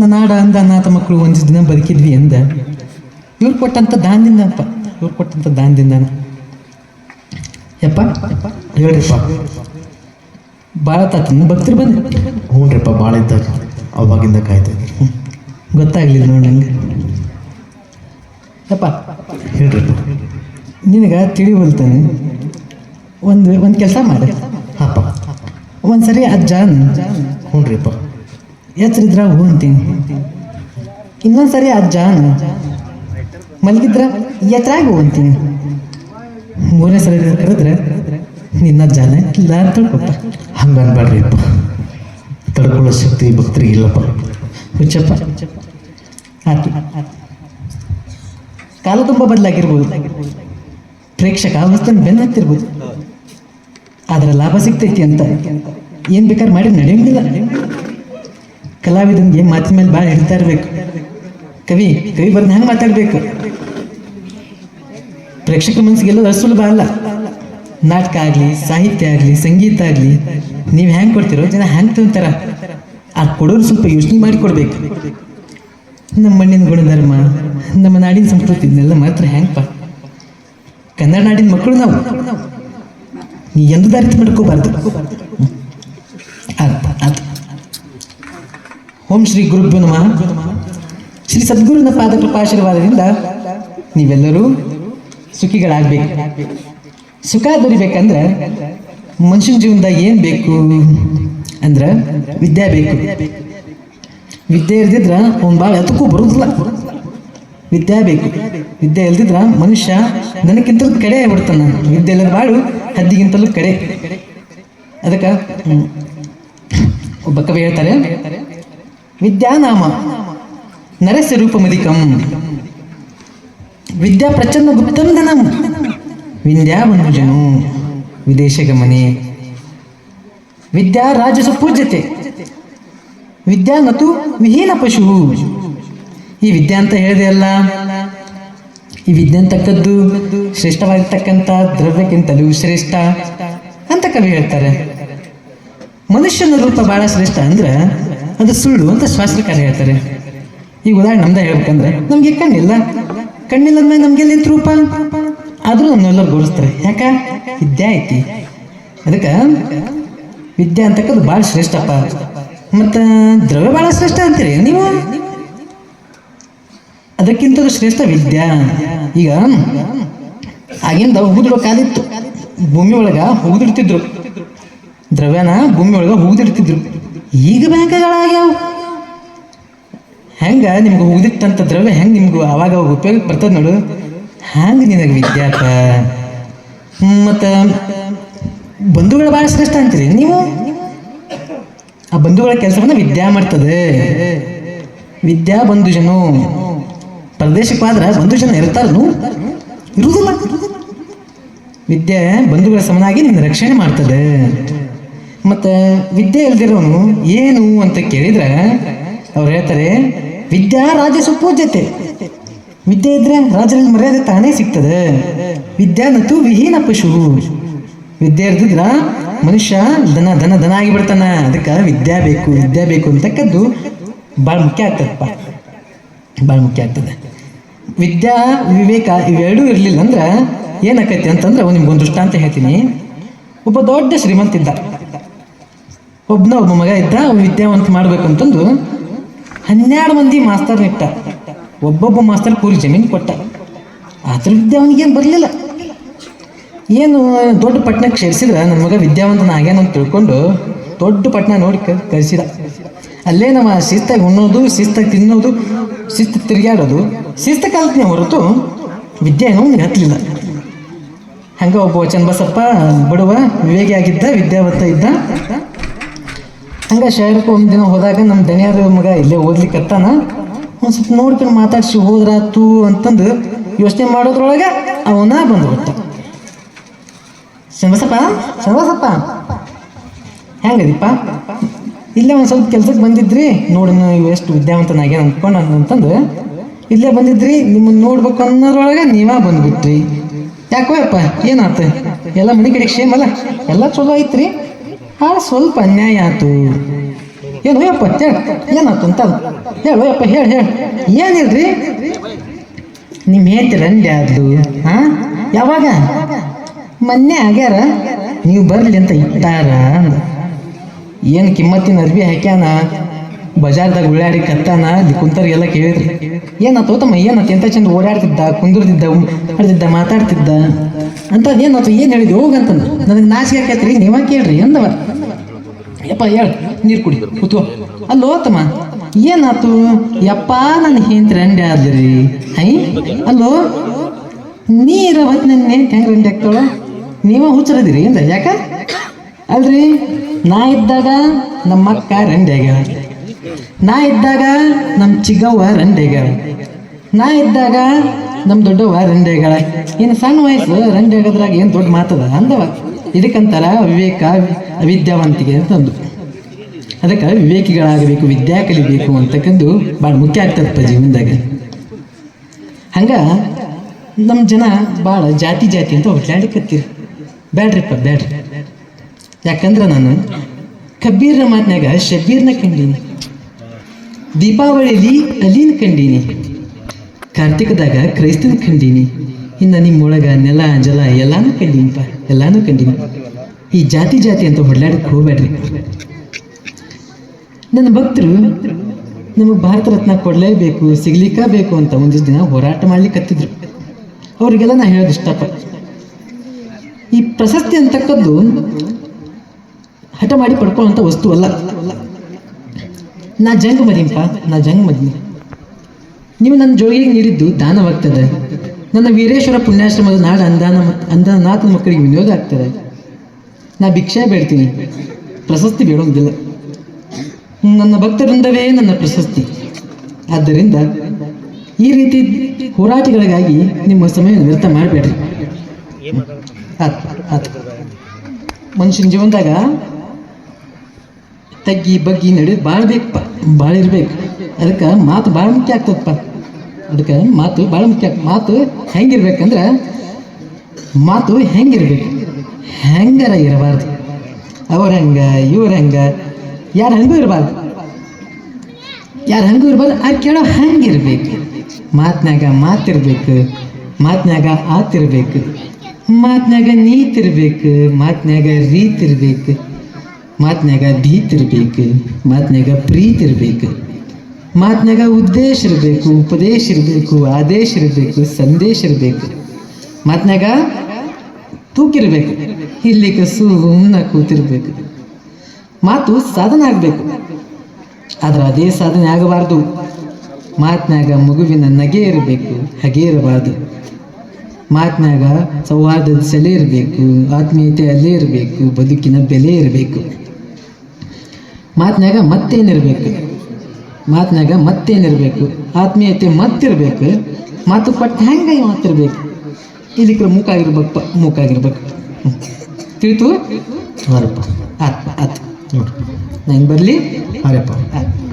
ನನ್ನ ನಾಡ ಅಂದ ಅನಾಥ ಮಕ್ಕಳು ಒಂದು ದಿನ ಬದುಕಿದ್ವಿ ಅಂದ. ಇವ್ರು ಕೊಟ್ಟಂತ ದಾನದಿಂದ ಅಪ್ಪ ಇವ್ರು ಕೊಟ್ಟಂತ ದಾನದಿಂದ ಯಪ್ಪ ಹೇಳ್ರಿಪ್ಪ. ಭಾಳ ತಾತನ ಭಕ್ತರು ಬಂದು ಹ್ಞೂನ್ರಿಪ್ಪ ಭಾಳ ಇದ್ದಾಗ ಅವಾಗಿಂದ ಕಾಯ್ತಾ ಗೊತ್ತಾಗ್ಲಿಲ್ಲ ನೋಡಿ ನಂಗೆ. ಯಪ್ಪ ಹೇಳ್ರಿಪ್ಪ. ನಿನಗೆ ತಿಳಿವಲ್ತಾನೆ ಒಂದು ಒಂದು ಕೆಲಸ ಮಾಡಿ. ಹಾಪ ಒಂದು ಸರಿ ಅಜ್ಜ ಹ್ಞೂನ್ರಿಪ್ಪ ಎಚ್ಚರಿದ್ರ ಹೂ ಅಂತೀನಿ. ಇನ್ನೊಂದ್ಸರಿ ಅಜ್ಜ ಮಲಗಿದ್ರ ಎತ್ತರಾಗ ಹೂ ಮೂರನೇ ಸರಿ ಕರೆದ್ರೆ ನಿನ್ನ ಜಾನ ಇಲ್ಲ ಅಂತ ತಿಳ್ಕೊಪ್ಪ ಹಂಗೆ ಅನ್ಬೇಡ್ರಿಪ್ಪ ತಡ್ಕೊಳ್ಳೋ ಶಕ್ತಿ ಭಕ್ತರಿಗೆ ಇಲ್ಲಪ್ಪ. ಹುಚ್ಚಪ್ಪ. ಆತು ಕಾಲ ತುಂಬ ಬದಲಾಗಿರ್ಬೋದು. ಪ್ರೇಕ್ಷಕ ಅವಸ್ಥೆ ಬೆನ್ನ ಹತ್ತಿರ್ಬೋದು ಅದರ ಲಾಭ ಸಿಗ್ತೈತಿ ಅಂತ ಏನು ಬೇಕಾದ್ರೆ ಮಾಡಿ ನಡೆಯಂಗಿಲ್ಲ ಕಲಾವಿದನಿಗೆ ಮಾತಿನ ಮೇಲೆ ಭಾಳ ಹಿಡ್ತಾ ಇರಬೇಕು. ಕವಿ ಕವಿ ಬಂದು ಹೆಂಗೆ ಮಾತಾಡಬೇಕು. ಪ್ರೇಕ್ಷಕ ಮನಸ್ಸಿಗೆಲ್ಲ ಸುಲಭ ಅಲ್ಲ. ನಾಟಕ ಆಗಲಿ, ಸಾಹಿತ್ಯ ಆಗಲಿ, ಸಂಗೀತ ಆಗಲಿ, ನೀವು ಹೆಂಗೆ ಕೊಡ್ತಿರೋ ಜನ ಹೆಂಗೆ ತಿಂತಾರ? ಆ ಕೊಡೋರು ಸ್ವಲ್ಪ ಯೋಚನೆ ಮಾಡಿ ಕೊಡ್ಬೇಕು. ನಮ್ಮ ಮಣ್ಣಿನ ಗುಣಧರ್ಮ, ನಮ್ಮ ನಾಡಿನ ಸಂಸ್ಕೃತಿ, ಇದನ್ನೆಲ್ಲ ಮಾತ್ರ ಹೆಂಗಪ್ಪ ಕನ್ನಡ ನಾಡಿನ ಮಕ್ಕಳು ನಾವು. ನೀ ಎಂದು ದಾರಿ ಮಾಡ್ಕೋಬಾರ್ದು. ಓಂ ಶ್ರೀ ಗುರುಭ್ಯೋ ನಮಃ. ಶ್ರೀ ಸದ್ಗುರುನ ಪಾದ ಕೃಪಾಶೀರ್ವಾದದಿಂದ ನೀವೆಲ್ಲರೂ ಸುಖಿಗಳಾಗಬೇಕು. ಸುಖ ದೊರಿಬೇಕಂದ್ರೆ ಮನುಷ್ಯನ ಜೀವನದಾಗ ಏನು ಬೇಕು ಅಂದ್ರೆ ವಿದ್ಯೆ ಬೇಕು. ವಿದ್ಯೆ ಇಲ್ದಿದ್ರ ಅವ್ನು ಭಾಳ ಎತ್ತಕ್ಕೂ ಬರೋದಿಲ್ಲ. ವಿದ್ಯೆ ಬೇಕು. ವಿದ್ಯೆ ಇಲ್ದಿದ್ರ ಮನುಷ್ಯ ನನಗಿಂತಲೂ ಕಡೆ ಆಗಿಬಿಡ್ತಾನ. ವಿದ್ಯೆ ಇಲ್ಲದ ಬಾಳು ಹದ್ದಿಗಿಂತಲೂ ಕಡೆ. ಅದಕ್ಕೆ ಒಬ್ಬ ಕವಿ ಹೇಳ್ತಾರೆ ವಿದ್ಯಾನಾಮ. ನರಸ್ಯ ರೂಪಮದಿಕಂ ವಿದ್ಯಾ ಪ್ರಚಂಡ ಗುಪ್ತಂ ಧನಂ. ವಿದೇಶ ಗಮನೆ. ವಿದ್ಯಾ ರಾಜಸು ಪೂಜ್ಯತೆ. ವಿದ್ಯಾ ನತು ವಿಹೀನ ಪಶು. ಈ ವಿದ್ಯೆ ಅಂತ ಹೇಳಿದೆ ಅಲ್ಲ? ಈ ವಿದ್ಯೆ ಅಂತಕ್ಕದ್ದು ಶ್ರೇಷ್ಠವಾಗಿರ್ತಕ್ಕಂಥ ದ್ರವ್ಯಕ್ಕಿಂತಲೂ ಶ್ರೇಷ್ಠ ಅಂತ ಕವಿ ಹೇಳ್ತಾರೆ. ಮನುಷ್ಯನ ರೂಪ ಬಹಳ ಶ್ರೇಷ್ಠ ಅಂದ್ರೆ ಅದು ಸುಳ್ಳು ಅಂತ ಶಾಸ್ತ್ರಕಾರ ಹೇಳ್ತಾರೆ. ಈಗ ಉದಾಹರಣೆ ನಮ್ದೇ ಹೇಳ್ಬೇಕಂದ್ರೆ, ನಮ್ಗೆ ಕಣ್ಣಿಲ್ಲ. ಕಣ್ಣಿಲ್ಲ ಅಂದ್ಮೇಲೆ ನಮ್ಗೆ ಎಲ್ಲಿ ರೂಪ? ಆದ್ರೂ ನಮ್ಮೆಲ್ಲರೂ ಗೌರವಿಸ್ತಾರೆ ಯಾಕ? ವಿದ್ಯೆ ಐತಿ. ಅದಕ್ಕೆ ವಿದ್ಯೆ ಅಂತಕ್ಕದ್ದು ಭಾಳ ಶ್ರೇಷ್ಠಪ್ಪ. ಮತ್ತು ದ್ರವ್ಯ ಭಾಳ ಶ್ರೇಷ್ಠ ಅಂತೀರಿ ನೀವು? ಅದಕ್ಕಿಂತ ಶ್ರೇಷ್ಠ ವಿದ್ಯಾ. ಈಗ ಆಗಿಂದ ಹುಗಿದಿಡೋ ಕಾಲಿತ್ತು. ಭೂಮಿ ಒಳಗ ಹುಗಿದಿಡ್ತಿದ್ರು ದ್ರವ್ಯನ ಭೂಮಿ ಒಳಗ ಹುಗಿದಿಡ್ತಿದ್ರು ಈಗ ಬ್ಯಾಂಕ್ಗಳಾಗ್ಯಾವ? ಹೆಂಗ ನಿಮ್ಗೆ ಹುಗಿದಿಟ್ಟಂತ ದ್ರವ್ಯ ಹೆಂಗೆ ನಿಮ್ಗೆ ಅವಾಗ ಅವಾಗ ಉಪಯೋಗಕ್ಕೆ ಬರ್ತದೆ ನೋಡು. ಹಂಗೆ ನಿನಗೆ ವಿದ್ಯಾಪ? ಮತ್ತು ಬಂಧುಗಳು ಭಾಳ ಶ್ರೇಷ್ಠ ಅಂತೀರಿ ನೀವು? ಆ ಬಂಧುಗಳ ಕೆಲಸವನ್ನ ವಿದ್ಯಾ ಮಾಡ್ತದೆ. ವಿದ್ಯಾ ಬಂಧು ಜನ ಪ್ರದೇಶಕ್ಕೆ ಬಂಧು ಜನ ಇರ್ತಾರನು. ಇರುವುದಿಲ್ಲ ವಿದ್ಯೆ ಬಂಧುಗಳ ಸಮನಾಗಿ ನಿನ್ನ ರಕ್ಷಣೆ ಮಾಡ್ತದೆ. ಮತ್ತು ವಿದ್ಯೆ ಇಲ್ದಿರೋನು ಏನು ಅಂತ ಕೇಳಿದ್ರೆ ಅವ್ರು ಹೇಳ್ತಾರೆ, ವಿದ್ಯಾ ರಾಜ ಸುಪೂಜ್ಯತೆ. ವಿದ್ಯೆ ಇದ್ರೆ ರಾಜರಲ್ಲಿ ಮರ್ಯಾದೆ ತಾನೇ ಸಿಗ್ತದೆ. ವಿದ್ಯಾ ನತು ವಿಹೀನ ಪಶು. ವಿದ್ಯೆ ಇರ್ದಿದ್ರ ಮನುಷ್ಯ ದನ ದನ ದನ ಆಗಿಬಿಡ್ತಾನ ಅದಕ್ಕೆ ವಿದ್ಯಾ ಬೇಕು ವಿದ್ಯಾ ಬೇಕು ಅಂತಕ್ಕದ್ದು ಭಾಳ ಮುಖ್ಯ ಆಗ್ತದಪ್ಪ. ಭಾಳ ಮುಖ್ಯ ಆಗ್ತದೆ. ವಿದ್ಯಾ, ವಿವೇಕ ಇವೆರಡೂ ಇರಲಿಲ್ಲ ಅಂದ್ರೆ ಏನಾಕೈತಿ ಅಂತಂದ್ರೆ ನಿಮ್ಗೊಂದು ದೃಷ್ಟಾಂತ ಹೇಳ್ತೀನಿ. ಒಬ್ಬ ದೊಡ್ಡ ಶ್ರೀಮಂತ ಇದ್ದ. ಒಬ್ಬನ ಒಬ್ಬ ಮಗ ಇದ್ದ ವಿದ್ಯಾವಂತ ಮಾಡ್ಬೇಕಂತಂದು ಹನ್ನೆರಡು ಮಂದಿ ಮಾಸ್ತರ್ ಇಟ್ಟ. ಒಬ್ಬೊಬ್ಬ ಮಾಸ್ತರ್ ಕೂಲಿ ಜಮೀನು ಕೊಟ್ಟ. ಆದ್ರ ವಿದ್ಯೆ ಅವನಿಗೇನು ಬರಲಿಲ್ಲ. ಏನು ದೊಡ್ಡ ಪಟ್ಟಣಕ್ಕೆ ಸೇರಿಸಿದ್ರೆ ನನ್ನ ಮಗ ವಿದ್ಯಾವಂತನ ಆಗ್ಯಾನ ಅಂತ ತಿಳ್ಕೊಂಡು ದೊಡ್ಡ ಪಟ್ಟಣ ನೋಡಿ ಕರೆಸಿದ ಅಲ್ಲೇ ನಮ್ಮ ಶಿಸ್ತಾಗಿ ಉಣ್ಣೋದು ಶಿಸ್ತಾಗಿ ತಿನ್ನೋದು, ಶಿಸ್ತು ತಿರುಗಾಡೋದು ಶಿಸ್ತ ಕಲ್ತನೆ ಹೊರತು ವಿದ್ಯೆ ಏನೋ ಹತ್ತಲಿಲ್ಲ ಹಂಗೆ ಒಬ್ಬ ಚನ್ನಬಸಪ್ಪ ಬಡವ ವಿವೇಕಿ ಆಗಿದ್ದ ವಿದ್ಯಾವಂತ ಇದ್ದ ಹಂಗೆ ಶಹರಕ್ಕೆ ಒಂದು ದಿನ ಹೋದಾಗ ನಮ್ಮ ದಣಿಯಾರ ಮಗ ಇಲ್ಲೇ ಓದ್ಲಿಕ್ಕತ್ತಾನ ಒಂದು ಸ್ವಲ್ಪ ನೋಡ್ಕೊಂಡು ಮಾತಾಡ್ಸಿ ಹೋದ್ರಾತು ಅಂತಂದು ಯೋಚನೆ ಮಾಡೋದ್ರೊಳಗೆ ಅವನ ಬಂದ್ಬಿಟ್ಟ. ಶಂಬಸಪ್ಪ ಶಂಬಸಪ್ಪ ಹೆಂಗದಿಪ್ಪ ಇಲ್ಲೇ ಒಂದು ಸ್ವಲ್ಪ ಕೆಲ್ಸಕ್ಕೆ ಬಂದಿದ್ರಿ, ನೋಡಿ ಎಷ್ಟು ವಿದ್ಯಾವಂತನಾಗ್ಯಾನ ಅಂದ್ಕೊಂಡು ಅಂತಂದು, ಇಲ್ಲೇ ಬಂದಿದ್ರಿ ನಿಮ್ಮನ್ನು ನೋಡ್ಬೇಕು ಅನ್ನೋದ್ರೊಳಗೆ ನೀವೇ ಬಂದ್ಬಿಟ್ರಿ. ಯಾಕೋ ಅಪ್ಪ, ಏನಾತ? ಎಲ್ಲ ಮನೆ ಕಡೆ ಕ್ಷೇಮ ಅಲ್ಲ? ಎಲ್ಲ ಚಲೋ ಐತ್ರಿ? ಆ, ಸ್ವಲ್ಪ ಅನ್ಯಾಯ ಆಯ್ತು. ಏನು ಯಪ್ಪ ಹೇಳ ಏನಾಯ್ತು ಅಂತ ಹೇಳು ಯಪ್ಪ ಹೇಳಿ ಹೇಳಿ. ಏನಿಲ್ರಿ? ನಿಮ್ಮ ಹೆಂಡತಿ ರಂಡಿ ಆದ್ಲು ಹಾ ಯಾವಾಗ? ಮೊನ್ನೆ ಆಗ್ಯಾರ? ನೀವು ಬರಲಿ ಅಂತ ಇಟ್ಟಾರ ಏನು ಕಿಮ್ಮತ್ತಿನ ಅರ್ಬಿ ಹಾಕ್ಯಾನ? ಬಜಾರ್ದಾಗ ಉಳ್ಳಾಡಿ ಕತ್ತಾನ? ಅಲ್ಲಿ ಕುಂತರಿಗೆಲ್ಲ ಕೇಳಿದ್ರಿ. ಏನಾಯ್ತು ತಮ್ಮ ಏನಾಯ್ತು? ಎಂತ ಚಂದ ಓಡಾಡ್ತಿದ್ದ ಕುಂದಿರ್ತಿದ್ದ ಆಡ್ತಿದ್ದ ಮಾತಾಡ್ತಿದ್ದ? ಅಂತ ಅಥವಾ ಏನು ಹೇಳಿದ್ವಿ? ಹೋಗಂತಂದ ನನಗೆ ನಾಚಿಕೆ ಆಕೈತ್ರಿ ನೀವ ಕೇಳ್ರಿ ಅಂದವ ಯಪ್ಪ, ಹೇಳು, ನೀರು ಕುಡಿ, ಕೂತ್ಕೋ. ಅಲ್ಲೋ ತಮ್ಮ, ಏನಾತು? ಯಪ್ಪ ನನ್ನ ಹಿಂತ ರಂಡೆ ಆದ್ರಿ. ಹೈ? ಅಲ್ಲೋ, ನೀರ ಹೊತ್ತು ನನ್ನ ಹೆಂಗೆ ರಂಡೆ ಆಗ್ತಾಳ? ನೀವ ಹುಚ್ಚರದಿರಿ ಅಂದ ಯಾಕ? ಅಲ್ರಿ, ನಾ ಇದ್ದಾಗ ನಮ್ಮಕ್ಕ ರಂಡಿ ಆಗ್ಯಾಳ. ನಾ ಇದ್ದಾಗ ನಮ್ಮ ಚಿಗವ್ವ ರಂಡೆ ಆಗ್ಯಾಳ. ನಾ ಇದ್ದಾಗ ನಮ್ಮ ದೊಡ್ಡವ ರಂಡಿ ಆಗ್ಯಾಳ ಇನ್ನು ಸಣ್ಣ ವಯಸ್ಸು ರಂಡಿ ಆಗೋದ್ರಾಗ ಏನು ದೊಡ್ಡ ಮಾತದ ಅಂದವ. ಇದಕ್ಕಂತಾರ ವಿವೇಕ ವಿದ್ಯಾವಂತಿಗೆ ಅಂತಂದು ಅದಕ್ಕೆ ವಿವೇಕಿಗಳಾಗಬೇಕು, ವಿದ್ಯಾ ಕಲಿಬೇಕು ಅಂತಕ್ಕಂದು ಭಾಳ ಮುಖ್ಯ ಆಗ್ತದಪ್ಪ ಜೀವನದಾಗ. ಹಂಗ ನಮ್ಮ ಜನ ಭಾಳ ಜಾತಿ ಜಾತಿ ಅಂತ ಹೊಟ್ಲಾಡಿಕತ್ತೀರಿ ಬ್ಯಾಡ್ರಿಪ್ಪ, ಬ್ಯಾಡ್ರಿ. ಯಾಕಂದ್ರೆ ನಾನು ಕಬ್ಬೀರ್ನ ಮಾತಿನಾಗ ಶಬೀರ್ನ ಕಂಡೀನಿ. ದೀಪಾವಳಿಲಿ ಅಲೀನ್ ಕಂಡೀನಿ. ಕಾರ್ತಿಕದಾಗ ಕ್ರೈಸ್ತನ ಕಂಡೀನಿ. ಇನ್ನು ನಿಮ್ಮೊಳಗ ನೆಲ, ಜಲ ಎಲ್ಲಾನು ಕಂಡೀನಿಪ್ಪ, ಎಲ್ಲಾನು ಕಂಡೀನಿ. ಈ ಜಾತಿ ಜಾತಿ ಅಂತ ಹೊಡ್ಲಾಡಕ್ಕೆ ಹೋಗ್ಬೇಡ್ರಿ. ನನ್ನ ಭಕ್ತರು ನಮಗೆ ಭಾರತ ರತ್ನ ಕೊಡಲೇಬೇಕು ಸಿಗ್ಲಿಕ್ಕ ಬೇಕು ಅಂತ ಒಂದಿಷ್ಟು ದಿನ ಹೋರಾಟ ಮಾಡ್ಲಿಕ್ಕತ್ತಿದ್ರು ಅವರಿಗೆಲ್ಲ ನಾ ಹೇಳೋದು ಇಷ್ಟಪ್ಪ. ಈ ಪ್ರಶಸ್ತಿ ಅಂತಕ್ಕದ್ದು ಹಠ ಮಾಡಿ ಪಡ್ಕೊಳ್ಳೋಂಥ ವಸ್ತು ಅಲ್ಲ. ನಾ ಜಂಗ್ ಮದಿಂಪ ನಾ ಜಂಗ್ ಮದಿನಿ. ನೀವು ನನ್ನ ಜೋಗಿಗೆ ನೀಡಿದ್ದು ದಾನವಾಗ್ತದೆ. ನನ್ನ ವೀರೇಶ್ವರ ಪುಣ್ಯಾಶ್ರಮದ ನಾಡ ಅಂದಾನ ಅಂದನಾಥ ಮಕ್ಕಳಿಗೆ ವಿನಿಯೋಗ ಆಗ್ತದೆ. ನಾ ಭಿಕ್ಷೆ ಬೇಡ್ತೀನಿ. ಪ್ರಶಸ್ತಿ ಬೇಡೋದಿಲ್ಲ. ನನ್ನ ಭಕ್ತವೃಂದವೇ ನನ್ನ ಪ್ರಶಸ್ತಿ. ಆದ್ದರಿಂದ ಈ ರೀತಿ ಹೋರಾಟಗಳಿಗಾಗಿ ನಿಮ್ಮ ಸಮಯ ವ್ಯರ್ಥ ಮಾಡಬೇಡ್ರಿ. ಮನುಷ್ಯನ ಜೀವನದಾಗ ತಗ್ಗಿ, ಬಗ್ಗಿ ನಡೆಯೋದು ಭಾಳ ಬೇಕಪ್ಪ ಭಾಳ ಇರ್ಬೇಕು ಅದಕ್ಕೆ ಮಾತು ಭಾಳ ಮುಖ್ಯ ಆಗ್ತದಪ್ಪ. ಅದಕ್ಕೆ ಮಾತು ಭಾಳ ಮುಖ್ಯ. ಮಾತು ಹೆಂಗಿರ್ಬೇಕಂದ್ರೆ ಮಾತು ಹೆಂಗಿರ್ಬೇಕು. ಹೆಂಗಾರ ಇರಬಾರ್ದು. ಅವ್ರ ಹೆಂಗೆ, ಇವ್ರ ಹೆಂಗೆ, ಯಾರು ಹಂಗೂ ಇರಬಾರ್ದು. ಯಾರು ಹಂಗೂ ಇರಬಾರ್ದು, ಆ ಕೇಳೋ ಹಂಗಿರ್ಬೇಕು. ಮಾತಿನಾಗ ಮಾತಿರ್ಬೇಕು ಮಾತಿನಾಗ ಆತಿರ್ಬೇಕು ಮಾತಿನಾಗ ನೀತಿರ್ಬೇಕು ಮಾತಿನಾಗ ರೀತಿರ್ಬೇಕು ಮಾತಿನಾಗ ಭೀತಿರ್ಬೇಕು ಮಾತಿನಾಗ ಪ್ರೀತಿ ಇರ್ಬೇಕು ಮಾತ್ನಾಗ ಉದ್ದೇಶ ಇರಬೇಕು, ಉಪದೇಶ ಇರಬೇಕು, ಆದೇಶ ಇರಬೇಕು, ಸಂದೇಶ ಇರಬೇಕು. ಮಾತ್ನಾಗ ತೂಕಿರ್ಬೇಕು ಕಸು ಸುಮ್ಮನೆ ಕೂತಿರ್ಬೇಕು. ಮಾತು ಸಾಧನೆ ಆಗಬೇಕು. ಆದ್ರೆ ಅದೇ ಸಾಧನೆ ಆಗಬಾರ್ದು. ಮಾತಿನಾಗ ಮಗುವಿನ ನಗೆ ಇರಬೇಕು, ಹಗೆ ಇರಬಾರ್ದು. ಮಾತಿನಾಗ ಸೌಹಾರ್ದದ ಸೆಲೆ ಇರಬೇಕು ಆತ್ಮೀಯತೆ ಅಲ್ಲೇ ಇರಬೇಕು, ಬದುಕಿನ ಬೆಲೆ ಇರಬೇಕು. ಮಾತಿನಾಗ ಮತ್ತೇನಿರಬೇಕು? ಮಾತಿನಾಗ ಮತ್ತೇನಿರಬೇಕು? ಆತ್ಮೀಯತೆ ಮತ್ತಿರಬೇಕು? ಮಾತು ಪಟ್ಟ ಹೆಂಗೆ ಮಾತಿರ್ಬೇಕು? ಮೂಕ ಮೂಕಾಗಿರ್ಬೇಕಪ್ಪ ಮೂಕಾಗಿರ್ಬೇಕು ಆಗಿರ್ಬೇಕು. ತಿಳಿತು? ಆತ್ಮ ಆತ್ ಆತ್ ನೋಡಿ ನಾನು ಬರಲಿ? ಹಾರಪ್ಪ. ಆತ್